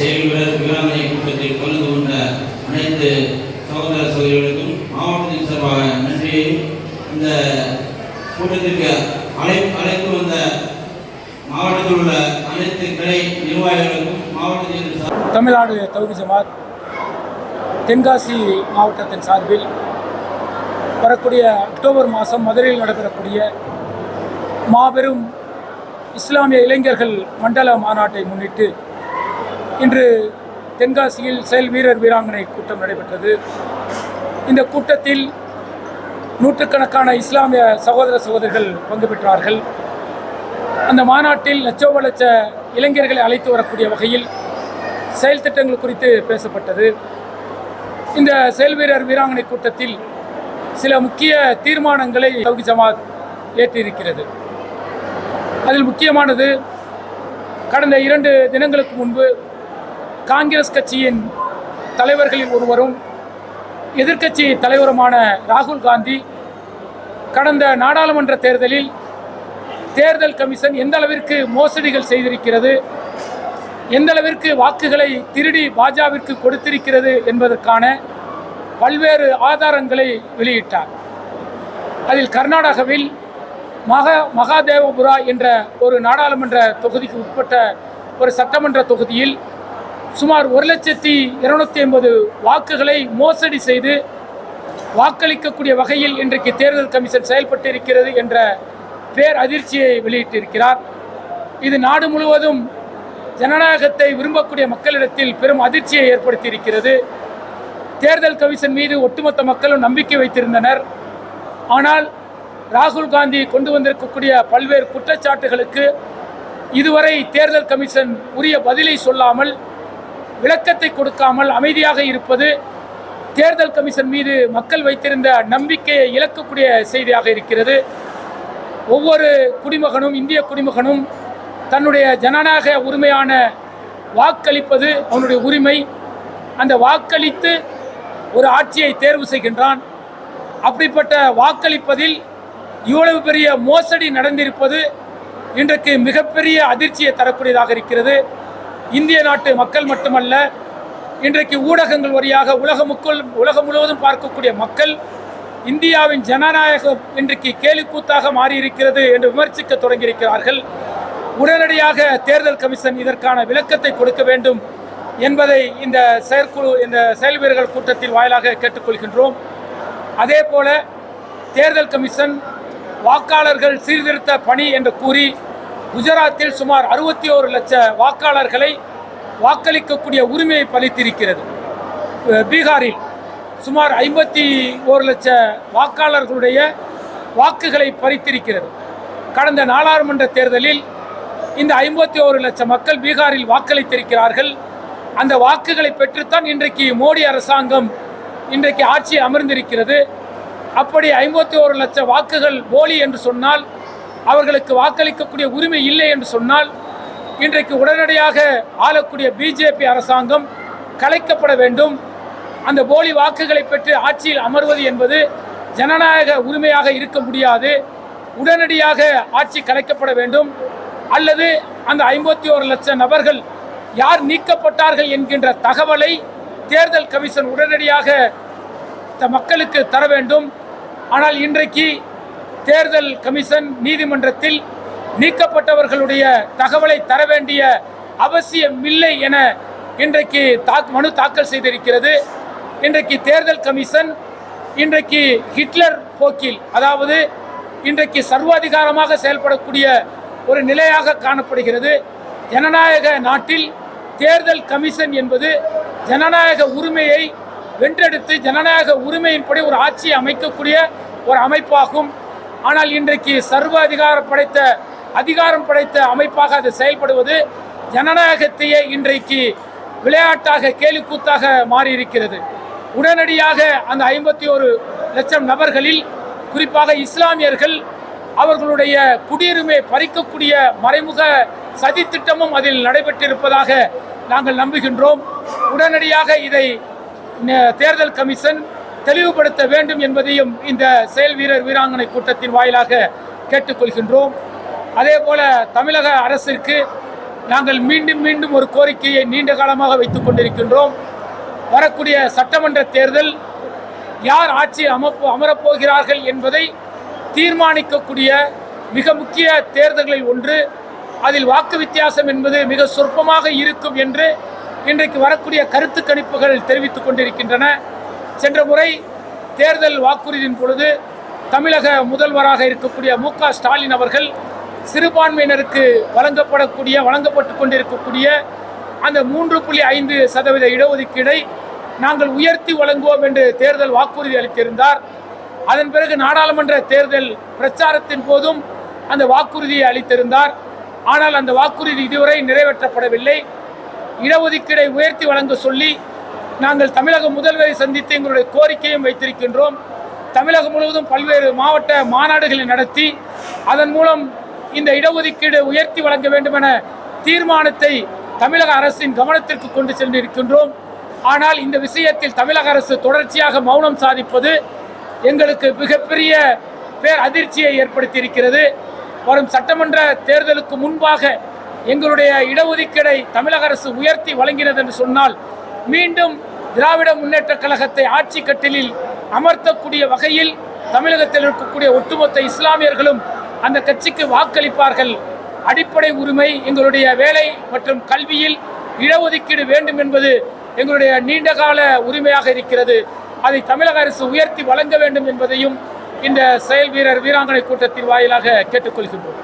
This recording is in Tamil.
வீராங்கனை கூட்டத்தில் கலந்து கொண்ட அனைத்து சகோதர சகோதரிகளுக்கும் மாவட்டத்தின் சார்பாக நன்றியையும் இந்த கூட்டத்திற்கு அழை அழைத்து வந்த மாவட்டத்தில் உள்ள அனைத்து கிளை நிர்வாகிகளுக்கும் மாவட்டத்தின் தமிழ்நாடு தௌஹி ஜமாத் தென்காசி மாவட்டத்தின் சார்பில் வரக்கூடிய அக்டோபர் மாதம் மதுரையில் நடைபெறக்கூடிய மாபெரும் இஸ்லாமிய இளைஞர்கள் மண்டல மாநாட்டை முன்னிட்டு இன்று தென்காசியில் செயல் வீரர் வீராங்கனை கூட்டம் நடைபெற்றது. இந்த கூட்டத்தில் நூற்றுக்கணக்கான இஸ்லாமிய சகோதர சகோதரிகள் பங்கு பெற்றார்கள். அந்த மாநாட்டில் லட்சோப லட்ச இளைஞர்களை அழைத்து வரக்கூடிய வகையில் செயல் திட்டங்கள் குறித்து பேசப்பட்டது. இந்த செயல் வீரர் வீராங்கனை கூட்டத்தில் சில முக்கிய தீர்மானங்களை தௌகி ஜமாத் ஏற்றியிருக்கிறது. அதில் முக்கியமானது கடந்த இரண்டு தினங்களுக்கு முன்பு காங்கிரஸ் கட்சியின் தலைவர்களில் ஒருவரும் எதிர்க்கட்சி தலைவருமான ராகுல் காந்தி கடந்த நாடாளுமன்ற தேர்தலில் தேர்தல் கமிஷன் எந்த அளவிற்கு மோசடிகள் செய்திருக்கிறது எந்த அளவிற்கு வாக்குகளை திருடி பாஜகவிற்கு கொடுத்திருக்கிறது என்பதற்கான பல்வேறு ஆதாரங்களை வெளியிட்டார். அதில் கர்நாடகாவில் மகா மகாதேவபுரா என்ற ஒரு நாடாளுமன்ற தொகுதிக்கு உட்பட்ட ஒரு சட்டமன்ற தொகுதியில் சுமார் ஒரு லட்சத்தி இருநூத்தி ஐம்பது வாக்குகளை மோசடி செய்து வாக்களிக்கக்கூடிய வகையில் இன்றைக்கு தேர்தல் கமிஷன் செயல்பட்டு இருக்கிறது என்ற பேர் அதிர்ச்சியை வெளியிட்டிருக்கிறார். இது நாடு முழுவதும் ஜனநாயகத்தை விரும்பக்கூடிய மக்களிடத்தில் பெரும் அதிர்ச்சியை ஏற்படுத்தியிருக்கிறது. தேர்தல் கமிஷன் மீது ஒட்டுமொத்த மக்களும் நம்பிக்கை வைத்திருந்தனர். ஆனால் ராகுல் காந்தி கொண்டு வந்திருக்கக்கூடிய பல்வேறு குற்றச்சாட்டுகளுக்கு இதுவரை தேர்தல் கமிஷன் உரிய பதிலை சொல்லாமல் விளக்கத்தை கொடுக்காமல் அமைதியாக இருப்பது தேர்தல் கமிஷன் மீது மக்கள் வைத்திருந்த நம்பிக்கையை இழக்கக்கூடிய செய்தியாக இருக்கிறது. ஒவ்வொரு குடிமகனும் இந்திய குடிமகனும் தன்னுடைய ஜனநாயக உரிமையான வாக்களிப்பது அவனுடைய உரிமை. அந்த வாக்களித்து ஒரு ஆட்சியை தேர்வு செய்கின்றான். அப்படிப்பட்ட வாக்களிப்பதில் இவ்வளவு பெரிய மோசடி நடந்திருப்பது இன்றைக்கு மிகப்பெரிய அதிர்ச்சியை தரக்கூடியதாக இருக்கிறது. இந்திய நாட்டு மக்கள் மட்டுமல்ல இன்றைக்கு ஊடகங்கள் வழியாக உலகமுக்குள் உலகம் முழுவதும் பார்க்கக்கூடிய மக்கள் இந்தியாவின் ஜனநாயகம் இன்றைக்கு கேலிக்கூத்தாக மாறியிருக்கிறது என்று விமர்சிக்க தொடங்கியிருக்கிறார்கள். உடனடியாக தேர்தல் கமிஷன் இதற்கான விளக்கத்தை கொடுக்க வேண்டும் என்பதை இந்த செயற்குழு இந்த செயல்வீரர்கள் கூட்டத்தில் வாயிலாக கேட்டுக்கொள்கின்றோம். அதே போல தேர்தல் கமிஷன் வாக்காளர்கள் சீர்திருத்த பணி என்று கூறி குஜராத்தில் சுமார் அறுபத்தி ஓரு லட்ச வாக்காளர்களை வாக்களிக்கக்கூடிய உரிமையை பலித்திருக்கிறது. பீகாரில் சுமார் ஐம்பத்தி ஒரு லட்ச வாக்காளர்களுடைய வாக்குகளை பறித்திருக்கிறது. கடந்த நாடாளுமன்ற தேர்தலில் இந்த ஐம்பத்தி ஒரு லட்சம் மக்கள் பீகாரில் வாக்களித்திருக்கிறார்கள். அந்த வாக்குகளை பெற்றுத்தான் இன்றைக்கு மோடி அரசாங்கம் இன்றைக்கு ஆட்சி அமர்ந்திருக்கிறது. அப்படி ஐம்பத்தி ஒரு லட்சம் வாக்குகள் போலி என்று சொன்னால் அவர்களுக்கு வாக்களிக்கக்கூடிய உரிமை இல்லை என்று சொன்னால் இன்றைக்கு உடனடியாக ஆளக்கூடிய பிஜேபி அரசாங்கம் கலைக்கப்பட வேண்டும். அந்த போலி வாக்குகளை பெற்று ஆட்சியில் அமர்வது என்பது ஜனநாயக உரிமையாக இருக்க முடியாது. உடனடியாக ஆட்சி கலைக்கப்பட வேண்டும். அல்லது அந்த ஐம்பத்தி ஒரு லட்சம் நபர்கள் யார் நீக்கப்பட்டார்கள் என்கின்ற தகவலை தேர்தல் கமிஷன் உடனடியாக த- மக்களுக்கு தர வேண்டும். ஆனால் இன்றைக்கு தேர்தல் கமிஷன் நீதிமன்றத்தில் நீக்கப்பட்டவர்களுடைய தகவலை தர வேண்டிய அவசியம் இல்லை என இன்றைக்கு தாக் மனு தாக்கல் செய்திருக்கிறது. இன்றைக்கு தேர்தல் கமிஷன் இன்றைக்கு ஹிட்லர் போக்கில் அதாவது இன்றைக்கு சர்வாதிகாரமாக செயல்படக்கூடிய ஒரு நிலையாக காணப்படுகிறது. ஜனநாயக நாட்டில் தேர்தல் கமிஷன் என்பது ஜனநாயக உரிமையை வென்றெடுத்து ஜனநாயக உரிமையின்படி ஒரு ஆட்சியை அமைக்கக்கூடிய ஒரு அமைப்பாகும். ஆனால் இன்றைக்கு சர்வ அதிகாரம் படைத்த அதிகாரம் படைத்த அமைப்பாக அது செயல்படுவது ஜனநாயகத்தையே இன்றைக்கு விளையாட்டாக கேலிக்கூத்தாக மாறியிருக்கிறது. உடனடியாக அந்த ஐம்பத்தி ஒரு லட்சம் நபர்களில் குறிப்பாக இஸ்லாமியர்கள் அவர்களுடைய குடியுரிமை பறிக்கக்கூடிய மறைமுக சதித்திட்டமும் அதில் நடைபெற்றிருப்பதாக நாங்கள் நம்புகின்றோம். உடனடியாக இதை தேர்தல் கமிஷன் தெளிவுபடுத்த வேண்டும் என்பதையும் இந்த செயல் வீரர் வீராங்கனை கூட்டத்தின் வாயிலாக கேட்டுக்கொள்கின்றோம். அதே போல தமிழக அரசிற்கு நாங்கள் மீண்டும் மீண்டும் ஒரு கோரிக்கையை நீண்ட காலமாக வைத்துக் கொண்டிருக்கின்றோம். வரக்கூடிய சட்டமன்ற தேர்தல் யார் ஆட்சி அமப்பு அமரப்போகிறார்கள் என்பதை தீர்மானிக்கக்கூடிய மிக முக்கிய தேர்தல்களில் ஒன்று. அதில் வாக்கு வித்தியாசம் என்பது மிக சொற்பமாக இருக்கும் என்று இன்றைக்கு வரக்கூடிய கருத்து கணிப்புகள் தெரிவித்துக் கொண்டிருக்கின்றன. சென்ற முறை தேர்தல் வாக்குறுதியின் பொழுது தமிழக முதல்வராக இருக்கக்கூடிய மு க ஸ்டாலின் அவர்கள் சிறுபான்மையினருக்கு வழங்கப்படக்கூடிய வழங்கப்பட்டு கொண்டிருக்கக்கூடிய அந்த மூன்று புள்ளி ஐந்து சதவீத இடஒதுக்கீடை நாங்கள் உயர்த்தி வழங்குவோம் என்று தேர்தல் வாக்குறுதி அளித்திருந்தார். அதன் பிறகு நாடாளுமன்ற தேர்தல் பிரச்சாரத்தின் போதும் அந்த வாக்குறுதியை அளித்திருந்தார். ஆனால் அந்த வாக்குறுதி இதுவரை நிறைவேற்றப்படவில்லை. இடஒதுக்கீடை உயர்த்தி வழங்க சொல்லி நாங்கள் தமிழக முதல்வரை சந்தித்து எங்களுடைய கோரிக்கையும் வைத்திருக்கின்றோம். தமிழகம் முழுவதும் பல்வேறு மாவட்ட மாநாடுகளை நடத்தி அதன் மூலம் இந்த இடஒதுக்கீடு உயர்த்தி வழங்க வேண்டும் என தீர்மானத்தை தமிழக அரசின் கவனத்திற்கு கொண்டு சென்றிருக்கின்றோம். ஆனால் இந்த விஷயத்தில் தமிழக அரசு தொடர்ச்சியாக மௌனம் சாதிப்பது எங்களுக்கு மிகப்பெரிய பேர் அதிர்ச்சியை ஏற்படுத்தியிருக்கிறது. வரும் சட்டமன்ற தேர்தலுக்கு முன்பாக எங்களுடைய இடஒதுக்கீடை தமிழக அரசு உயர்த்தி வழங்கினது என்று சொன்னால் மீண்டும் திராவிட முன்னேற்ற கழகத்தை ஆட்சி கட்டிலில் அமர்த்தக்கூடிய வகையில் தமிழகத்தில் இருக்கக்கூடிய ஒட்டுமொத்த இஸ்லாமியர்களும் அந்த கட்சிக்கு வாக்களிப்பார்கள். அடிப்படை உரிமை எங்களுடைய வேலை மற்றும் கல்வியில் இடஒதுக்கீடு வேண்டும் என்பது எங்களுடைய நீண்டகால உரிமையாக இருக்கிறது. அதை தமிழக அரசு உயர்த்தி வழங்க வேண்டும் என்பதையும் இந்த செயல் வீரர் வீராங்கனை கூட்டத்தின் வாயிலாக கேட்டுக்கொள்கின்றோம்.